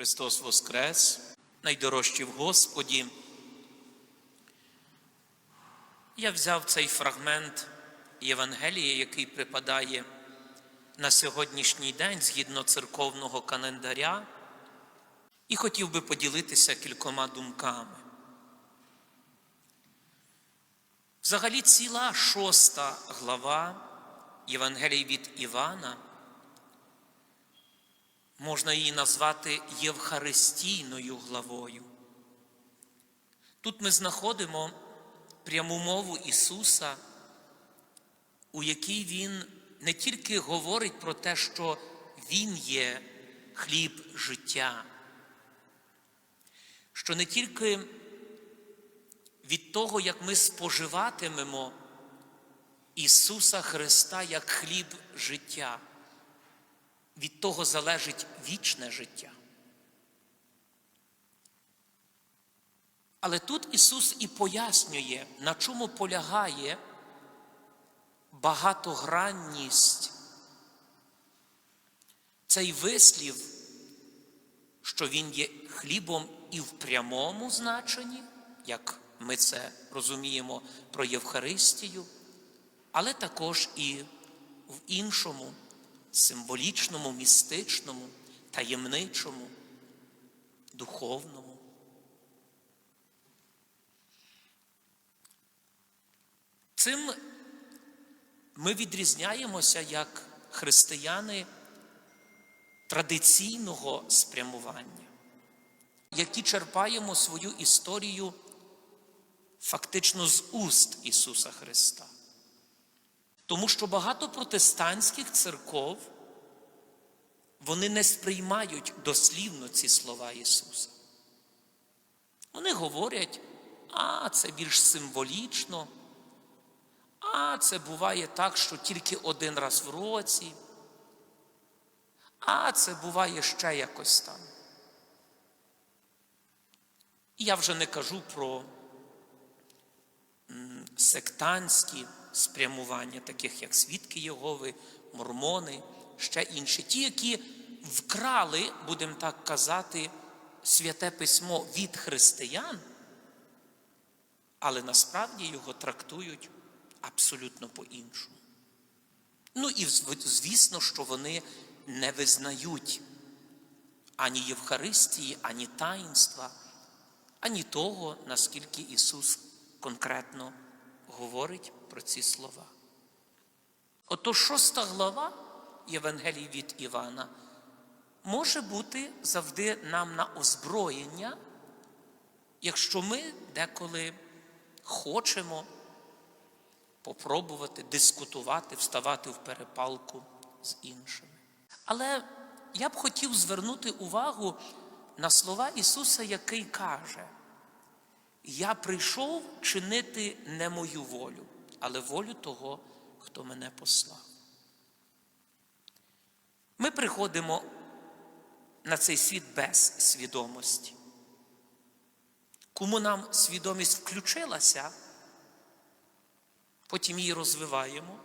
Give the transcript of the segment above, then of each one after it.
Христос Воскрес, найдорожчі в Господі. Я взяв цей фрагмент Євангелія, який припадає на сьогоднішній день згідно церковного календаря, і хотів би поділитися кількома думками. Взагалі, ціла шоста глава Євангелії від Івана можна її назвати Євхаристійною главою. Тут ми знаходимо пряму мову Ісуса, у якій Він не тільки говорить про те, що Він є хліб життя, що не тільки від того, як ми споживатимемо Ісуса Христа як хліб життя, від того залежить вічне життя. Але тут Ісус і пояснює, на чому полягає багатогранність. Цей вислів, що Він є хлібом і в прямому значенні, як ми це розуміємо про Євхаристію, але також і в іншому символічному, містичному, таємничому, духовному. Цим ми відрізняємося як християни традиційного спрямування, які черпаємо свою історію фактично з уст Ісуса Христа. Тому що багато протестантських церков вони не сприймають дослівно ці слова Ісуса. Вони говорять, а це більш символічно, а це буває так, що тільки один раз в році, а це буває ще якось там. І я вже не кажу про сектантські спрямування, таких як свідки Єгови, мормони, ще інші. Ті, які вкрали, будемо так казати, святе письмо від християн, але насправді його трактують абсолютно по-іншому. Ну і звісно, що вони не визнають ані Євхаристії, ані таїнства, ані того, наскільки Ісус конкретно говорить про ці слова. Отож, шоста глава Євангелії від Івана може бути завжди нам на озброєння, якщо ми деколи хочемо попробувати дискутувати, вставати в перепалку з іншими. Але я б хотів звернути увагу на слова Ісуса, який каже, я прийшов чинити не мою волю, але волю того, хто мене послав. Ми приходимо на цей світ без свідомості. Кому нам свідомість включилася, потім її розвиваємо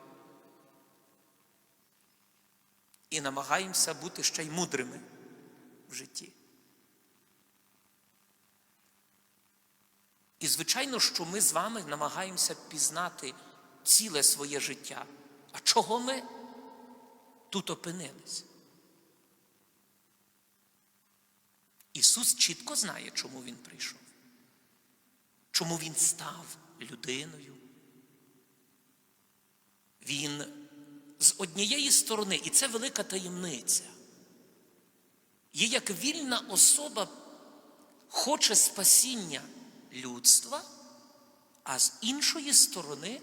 і намагаємося бути ще й мудрими в житті. І, звичайно, що ми з вами намагаємося пізнати ціле своє життя. А чого ми тут опинились? Ісус чітко знає, чому Він прийшов, чому Він став людиною. Він з однієї сторони, і це велика таємниця, є як вільна особа хоче спасіння людства, а з іншої сторони,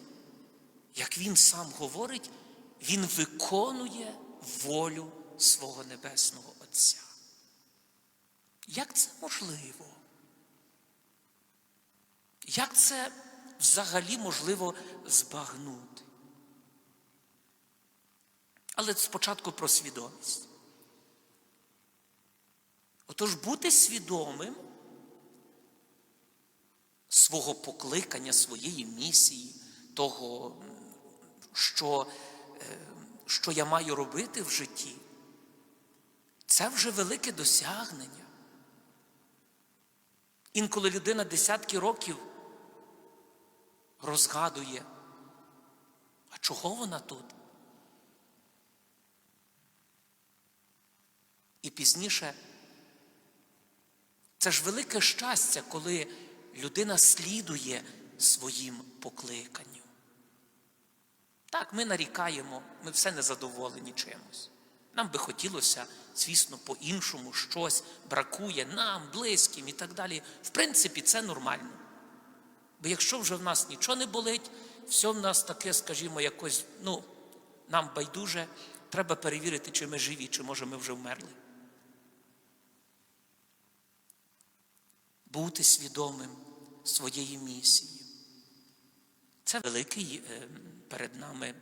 як він сам говорить, він виконує волю свого Небесного Отця. Як це можливо? Як це взагалі можливо збагнути? Але спочатку про свідомість. Отож, бути свідомим свого покликання, своєї місії, того, що, е, що я маю робити в житті, це вже велике досягнення. Інколи людина десятки років розгадує, а чого вона тут? І пізніше це ж велике щастя, коли людина слідує своїм покликанню. Так, ми нарікаємо, ми все незадоволені чимось. Нам би хотілося, звісно, по-іншому щось бракує нам, близьким і так далі. В принципі, це нормально. Бо якщо вже в нас нічого не болить, все в нас таке, скажімо, якось, ну, нам байдуже, треба перевірити, чи ми живі, чи може ми вже вмерли. Бути свідомим своєї місії. Це великий е, перед нами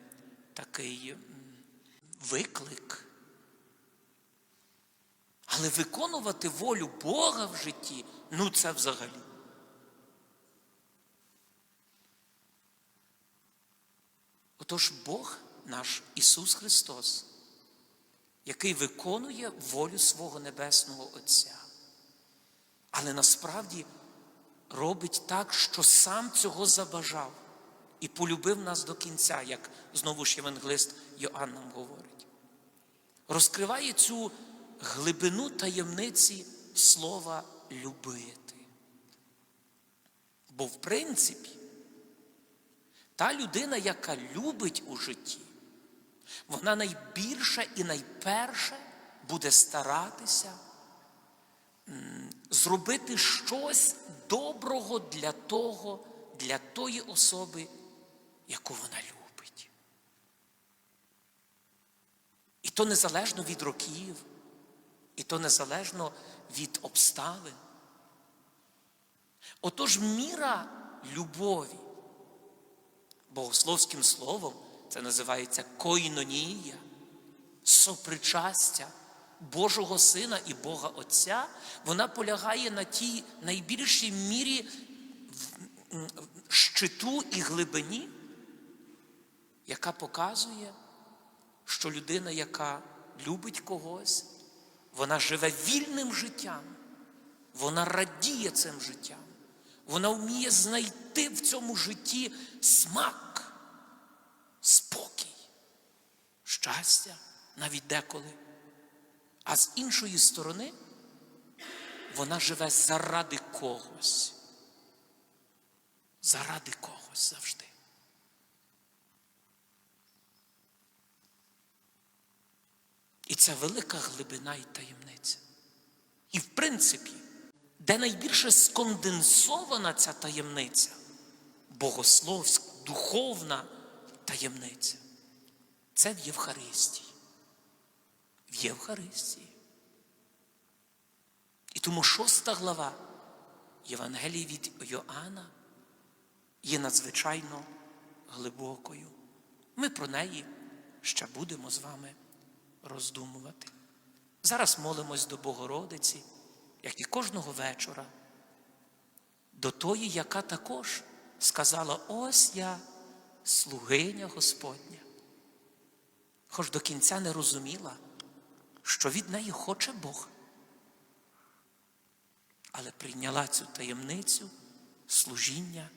такий виклик. Але виконувати волю Бога в житті ну це взагалі. Отож Бог наш Ісус Христос, який виконує волю свого Небесного Отця, але насправді робить так, що сам цього забажав і полюбив нас до кінця, як знову ж євангелист Йоанн нам говорить. Розкриває цю глибину таємниці слова любити. Бо, в принципі, та людина, яка любить у житті, вона найбільше і найперше буде старатися зробити щось доброго для того, для тої особи, яку вона любить. І то незалежно від років, і то незалежно від обставин. Отож міра любові, богословським словом, це називається койнонія, сопричастя Божого Сина і Бога Отця, вона полягає на тій найбільшій мірі щиту і глибині, яка показує, що людина, яка любить когось, вона живе вільним життям, вона радіє цим життям, вона вміє знайти в цьому житті смак, спокій, щастя, навіть деколи. А з іншої сторони, вона живе заради когось. Заради когось завжди. І це велика глибина і таємниця. І в принципі, де найбільше сконденсована ця таємниця, богословська, духовна таємниця, це в Євхаристії. В Євхаристії. І тому шоста глава Євангелії від Йоанна є надзвичайно глибокою. Ми про неї ще будемо з вами роздумувати. Зараз молимось до Богородиці, як і кожного вечора, до тої, яка також сказала: ось я, слугиня Господня. Хоч до кінця не розуміла, що від неї хоче Бог. Але прийняла цю таємницю служіння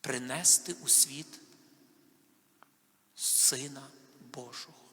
принести у світ Сина Божого.